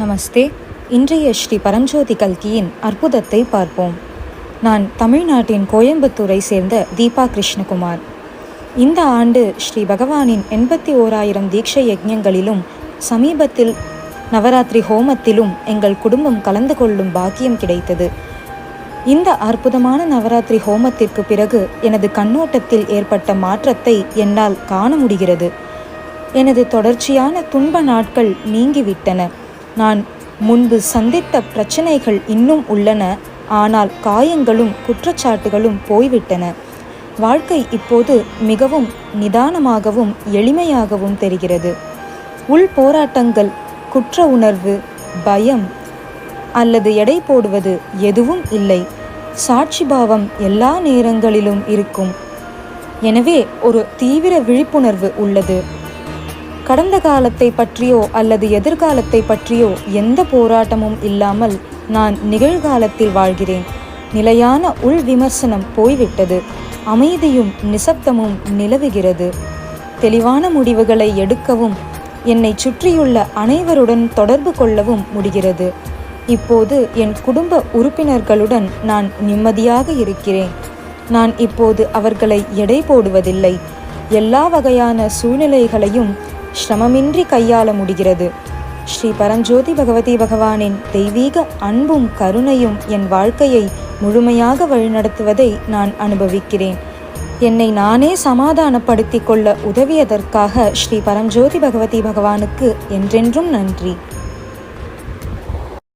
நமஸ்தே. இன்றைய ஸ்ரீ பரஞ்சோதி கல்கியின் அற்புதத்தை பார்ப்போம். நான் தமிழ்நாட்டின் கோயம்புத்தூரை சேர்ந்த தீபா கிருஷ்ணகுமார். இந்த ஆண்டு ஸ்ரீ பகவானின் எண்பத்தி ஓராயிரம் தீட்சை யஜ்யங்களிலும் சமீபத்தில் நவராத்திரி ஹோமத்திலும் எங்கள் குடும்பம் கலந்து கொள்ளும் பாக்கியம் கிடைத்தது. இந்த அற்புதமான நவராத்திரி ஹோமத்திற்கு பிறகு எனது கண்ணோட்டத்தில் ஏற்பட்ட மாற்றத்தை என்னால் காண முடிகிறது. எனது தொடர்ச்சியான துன்ப நாட்கள் நீங்கிவிட்டன. நான் முன்பு சந்தித்த பிரச்சனைகள் இன்னும் உள்ளன ஆனால் காயங்களும் குற்றச்சாட்டுகளும் போய்விட்டன. வாழ்க்கை இப்போது மிகவும் நிதானமாகவும் எளிமையாகவும் தெரிகிறது. உள் போராட்டங்கள் குற்ற உணர்வு பயம் அல்லது எடை போடுவது எதுவும் இல்லை. சாட்சி பாவம் எல்லா நேரங்களிலும் இருக்கும். எனவே ஒரு தீவிர விழிப்புணர்வு உள்ளது. கடந்த காலத்தை பற்றியோ அல்லது எதிர்காலத்தை பற்றியோ எந்த போராட்டமும் இல்லாமல் நான் நிகழ்காலத்தில் வாழ்கிறேன். நிலையான உள் விமர்சனம் போய்விட்டது. அமைதியும் நிசப்தமும் நிலவுகிறது. தெளிவான முடிவுகளை எடுக்கவும் என்னை சுற்றியுள்ள அனைவருடன் தொடர்பு கொள்ளவும் முடிகிறது. இப்போது என் குடும்ப உறுப்பினர்களுடன் நான் நிம்மதியாக இருக்கிறேன். நான் இப்போது அவர்களை எடை போடுவதில்லை. எல்லா வகையான சூழ்நிலைகளையும் சிரமமின்றி கையாள முடிகிறது. ஸ்ரீ பரஞ்சோதி பகவதி பகவானின் தெய்வீக அன்பும் கருணையும் என் வாழ்க்கையை முழுமையாக வழிநடத்துவதை நான் அனுபவிக்கிறேன். என்னை நானே சமாதானப்படுத்திக் கொள்ள உதவியதற்காக ஸ்ரீ பரஞ்சோதி பகவதி பகவானுக்கு என்றென்றும் நன்றி.